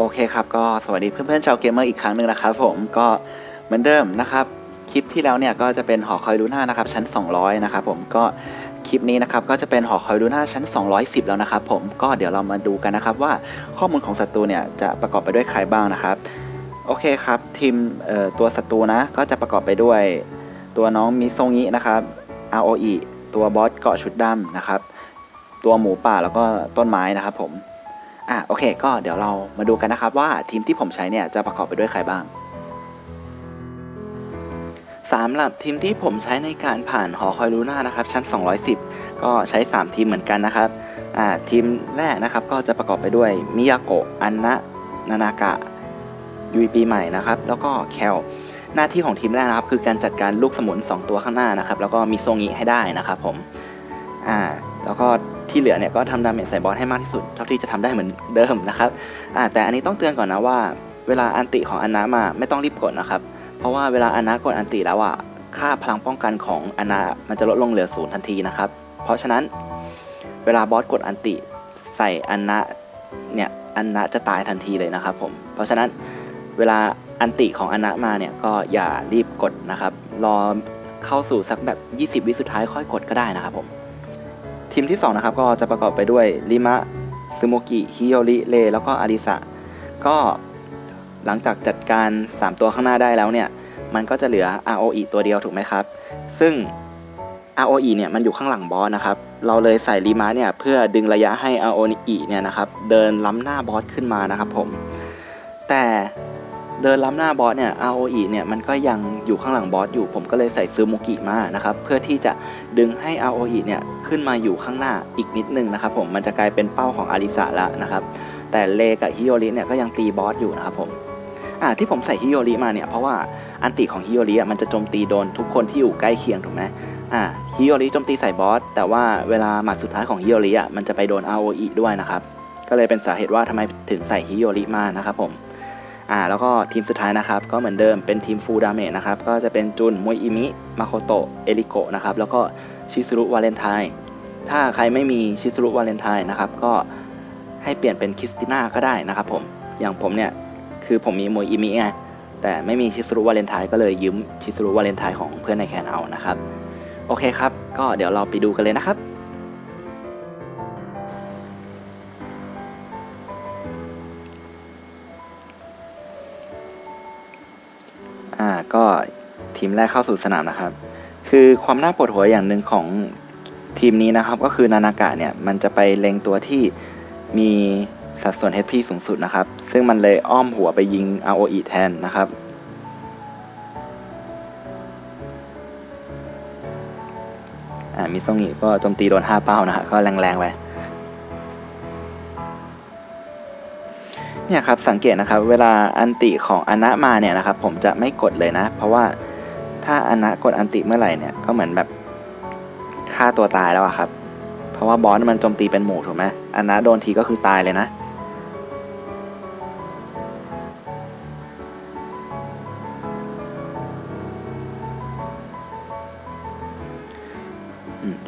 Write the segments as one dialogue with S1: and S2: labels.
S1: โอเคครับก็สวัสดีเพื่อนๆชาวเกมเมอร์อีกครั้งหนึ่งนะครับผมก็เหมือนเดิมนะครับคลิปที่แล้วเนี่ยก็จะเป็นหอคอยลูน่านะครับชั้น 200 นะครับผมก็คลิปนี้นะครับก็จะเป็นหอคอยลูน่าชั้น 210 แล้วนะครับผมก็เดี๋ยวเรามาดูกันนะครับว่าข้อมูลของศัตรูเนี่ยจะประกอบไปด้วยใครบ้างนะครับโอเคครับทีมเอ่อตัวศัตรูนะก็จะประกอบไปด้วยตัวน้องมิโซงินะครับ ROE ตัวบอสเกาะชุดดำนะครับตัวหมูป่าแล้วก็ต้นไม้นะครับผม โอเค ก็เดี๋ยวเรามาดูกันนะครับว่าทีมที่ผมใช้เนี่ยจะประกอบไปด้วยใครบ้างสำหรับทีมที่ผมใช้ในการผ่านหอคอยลูน่านะครับ ชั้น 210 ก็ใช้ 3 ทีมเหมือนกันนะครับอ่าทีมแรกนะครับก็จะประกอบไปด้วยมิยาโกะอันนะนานากะยุยปีใหม่นะครับแล้วก็แคลหน้าที่ของทีมแรกนะครับ คือการจัดการลูกสมุน 2 ตัวข้างหน้านะครับ แล้วก็มีโซงิให้ได้นะครับผมอ่าแล้วก็ ที่เหลือเนี่ยก็ทำดาเมจใส่บอสให้มากที่สุด เท่าที่จะทำได้เหมือนเดิมนะครับอ่าแต่อันนี้ต้องเตือนก่อนนะว่า เวลาอันติของอันนะมาไม่ต้องรีบกดนะครับ เพราะว่าเวลาอันนะกดอันติแล้วอะค่าพลังป้องกันของอันนะมันจะลดลงเหลือศูนย์ทันทีนะครับ เพราะฉะนั้นเวลาบอสกดอันติใส่อันนะเนี่ยอันนะจะตายทันทีเลยนะครับผมเพราะฉะนั้นเวลาอันติของอันนะมาเนี่ยก็อย่ารีบกดนะครับ รอเข้าสู่สักแบบ 20 วิสุดท้ายค่อยกดก็ได้นะครับผม ทีมที่2นะครับก็จะประกอบไปด้วยริมะซึโมกิฮิโยริเลแล้วก็อาริสะก็หลังจากจัดการ 3 ตัวข้างหน้าได้แล้วเนี่ยมันก็จะเหลือ ROE ตัวเดียวถูกไหมครับ ซึ่ง ROE เนี่ยมันอยู่ข้างหลังบอสนะครับ เราเลยใส่ริมะเนี่ยเพื่อดึงระยะให้ ROE เนี่ยนะครับเดินล้ำหน้าบอสขึ้นมานะครับผม แต่ เดินล้ำหน้าบอสเนี่ย ROE เนี่ยมันก็ยังอยู่ข้างหลังบอสอยู่ ผมก็เลยใส่ซึโมกิมานะครับเพื่อที่จะดึงให้ ROE เนี่ยขึ้นมาอยู่ข้างหน้าอีกนิดนึงนะครับผมมันจะกลายเป็นเป้าของอาริสะล้วนะครับแต่เลกับฮิโยริเนี่ยก็ยังตีบอสอยู่นะครับผมอ่าที่ผมใส่ฮิโยริมาเนี่ยเพราะว่าอันติของฮิโยริอะมันจะโจมตีโดนทุกคนที่อยู่ใกล้เคียงถูกไหมอ่าฮิโยริโจมตีใส่บอสแต่ว่าเวลาหมัดสุดท้ายของฮิโยริอะมันจะไปโดน ROE ด้วยนะครับก็เลยเป็นสาเหตุว่าทำไมถึงใส่ฮิโยริมานะครับผม อ่าแล้วก็ทีมสุดท้ายนะครับ ก็เหมือนเดิมเป็นทีมฟูดาเมจนะครับ ก็จะเป็นจุนมวยอิมิมาโคโตะเอริโกะนะครับ แล้วก็ชิซุรุวาเลนไทน์ถ้าใครไม่มีชิซุรุวาเลนไทน์นะครับ ก็ให้เปลี่ยนเป็นคริสติน่าก็ได้นะครับผมอย่างผมเนี่ย คือผมมีมวยอิมิไงแต่ไม่มีชิซุรุวาเลนไทน์ก็เลยยืมชิซุรุวาเลนไทน์ของเพื่อนในแคนเอานะครับ โอเคครับ ก็เดี๋ยวเราไปดูกันเลยนะครับาก็ทีมแรกเข้าสู่สนามนะครับ คือความน่าปวดหัวอย่างหนึ่งของทีมนี้นะครับ ก็คือ นานากะเนี่ย มันจะไปเล็งตัวที่มีสัดส่วน HP สูงสุดนะครับ ซึ่งมันเลยอ้อมหัวไปยิง ROE แทนนะครับ อ่ามิซงงิก็โจมตีโดน 5 เป้านะฮะก็แรงๆไป เนี่ยครับสังเกตนะครับเวลาอันติของอนะมาเนี่ยนะครับผมจะไม่กดเลยนะ เพราะว่าถ้าอนะกดอันติเมื่อไหร่เนี่ยก็เหมือนแบบฆ่าตัวตายแล้วอะครับ เพราะว่าบอสมันโจมตีเป็นหมู่ถูกไหมอนะโดนทีก็คือตายเลยนะ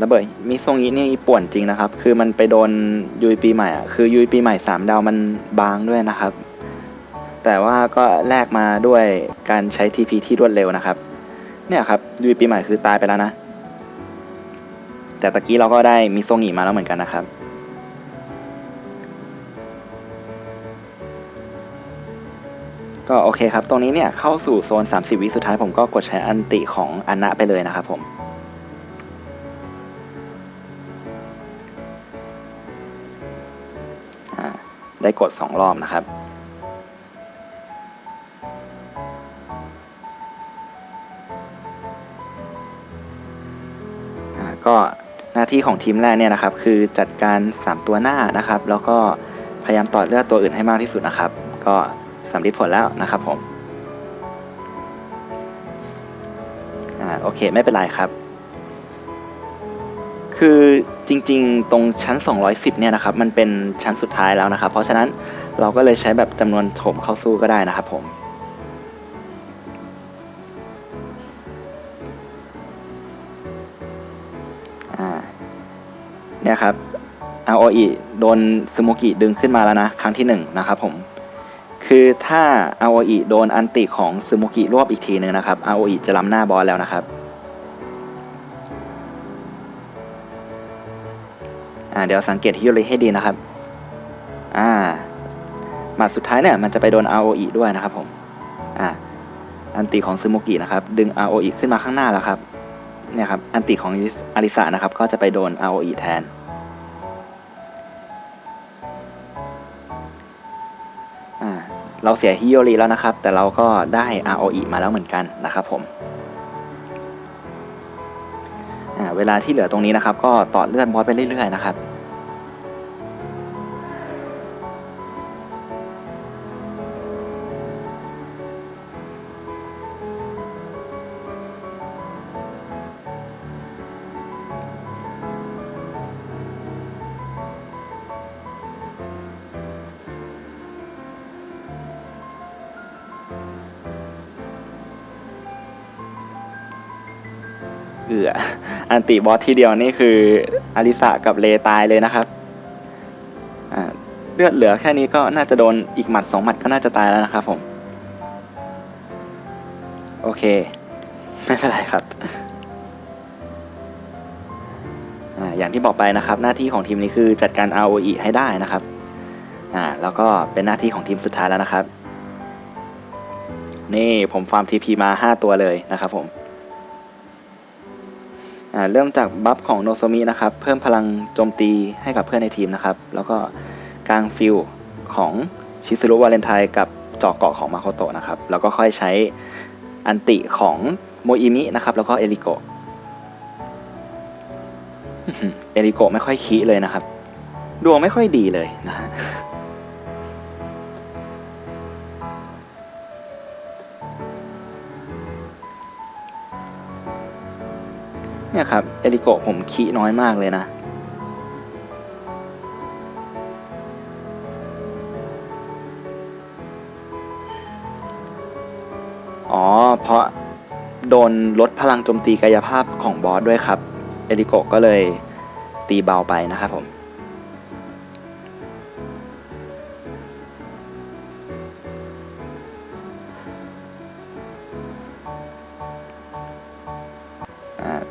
S1: ระเบิดมีทรงนี้นี่ป่วนจริงนะครับ คือมันไปโดนยุยปีใหม่อะคือยุยปีใหม่สามดาวมันบางด้วยนะครับ แต่ว่าก็แลกมาด้วยการใช้ TP ที่รวดเร็วนะครับ เนี่ยครับยุยปีใหม่คือตายไปแล้วนะ แต่ตะกี้เราก็ได้มีทรงหนีมาแล้วเหมือนกันนะครับก็โอเคครับ ตรงนี้เนี่ยเข้าสู่โซน 30 วิสุดท้ายผมก็กดใช้อันติของอันนะไปเลยนะครับผม ได้กด 2 รอบนะครับ ก็หน้าที่ของทีมแรกเนี่ยนะครับ คือจัดการ 3 ตัวหน้านะครับ แล้วก็พยายามต่อเลือดตัวอื่นให้มากที่สุดนะครับ ก็สำเร็จผลแล้วนะครับผมอ่าโอเคไม่เป็นไรครับ คือจริงๆ ตรงชั้น 210 เนี่ยนะครับ มันเป็นชั้นสุดท้ายแล้วนะครับ เพราะฉะนั้นเราก็เลยใช้แบบจำนวนโถมเข้าสู้ก็ได้นะครับผม เนี่ยครับ ROE โดนซูโมกิดึงขึ้นมาแล้วนะ ครั้งที่ 1 นะครับผม คือถ้า AOE โดนอันติของซูโมกิรวบอีกทีหนึ่งนะครับ AOE จะล้ำหน้าบอสแล้วนะครับ เดี๋ยวสังเกตฮิโยริให้ดีนะครับอ่าหมัดสุดท้ายเนี่ยมันจะไปโดน AOE ด้วยนะครับผมอ่าอันติของซูโมกินะครับดึง AOE ขึ้นมาข้างหน้าแล้วครับเนี่ยครับอันติของอาริสะนะครับก็จะไปโดน AOE แทนอ่าเราเสียฮิโยริแล้วนะครับ แต่เราก็ได้ ROE มาแล้วเหมือนกันนะครับผม เวลาที่เหลือตรงนี้นะครับ ก็ต่อเลื่อนบอสไปเรื่อยๆนะครับ เอืออันติบอสทีเดียวนี่คืออาริสะกับเลตายเลยนะครับเลือดเหลือแค่นี้ก็น่าจะโดนอีกหมัดสองหมัดก็น่าจะตายแล้วนะครับผม โอเค ไม่เป็นไรครับออย่างที่บอกไปนะครับ หน้าที่ของทีมนี้คือจัดการ ROE ให้ได้นะครับอ่าแล้วก็เป็นหน้าที่ของทีมสุดท้ายแล้วนะครับ นี่ผมฟาร์ม TP มา 5 ตัวเลยนะครับผม เริ่มจากบัฟของโนโซมินะครับ เพิ่มพลังโจมตีให้กับเพื่อนในทีมนะครับ แล้วก็กลางฟิลของชิซุรุวาเลนไทกับเจาะเกาะของมาโคโตะนะครับ แล้วก็ค่อยใช้อันติของโมอิมินะครับ แล้วก็เอริโกะเอริโกะไม่ค่อยคีเลยนะครับ ดวงไม่ค่อยดีเลยนะฮะ เนี่ยครับเอริโกะผมคีน้อยมากเลยนะ อ๋อ เพราะโดนลดพลังโจมตีกายภาพของบอสด้วยครับ เอริโกะก็เลยตีเบาไปนะครับผม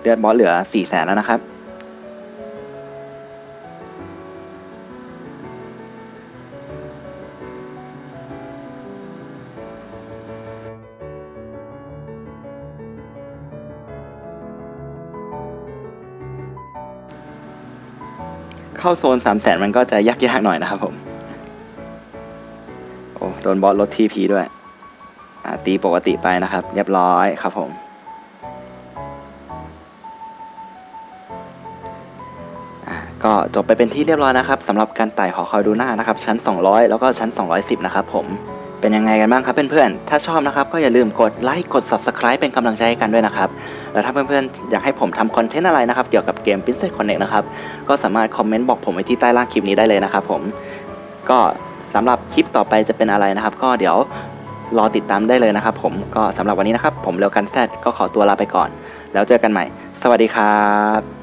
S1: เลือดบอสเหลือ4แสนแล้วนะครับ เข้าโซน3 0 0แสนมันก็จะยากๆหน่อยนะครับผม โอ้โดนบอสลดทีพีด้วยตีปกติไปนะครับ เรียบร้อยครับผม ก็จบไปเป็นที่เรียบร้อยนะครับสำหรับการไต่หอคอยดูหน้านะครับชั้น 200 แล้วก็ชั้น 210 นะครับผมเป็นยังไงกันบ้างครับเพื่อนๆ ถ้าชอบนะครับก็อย่าลืมกดไลค์กด Subscribe เป็นกำลังใจให้กันด้วยนะครับ แล้วถ้าเพื่อนๆ อยากให้ผมทำคอนเทนต์อะไรนะครับ เกี่ยวกับเกม Princess Connect นะครับ ก็สามารถคอมเมนต์บอกผมไว้ที่ใต้ล่างคลิปนี้ได้เลยนะครับผม ก็สำหรับคลิปต่อไปจะเป็นอะไรนะครับ ก็เดี๋ยวรอติดตามได้เลยนะครับ ผมก็สำหรับวันนี้นะครับ ผมเร็วกันแซดก็ขอตัวลาไปก่อน แล้วเจอกันใหม่ สวัสดีครับ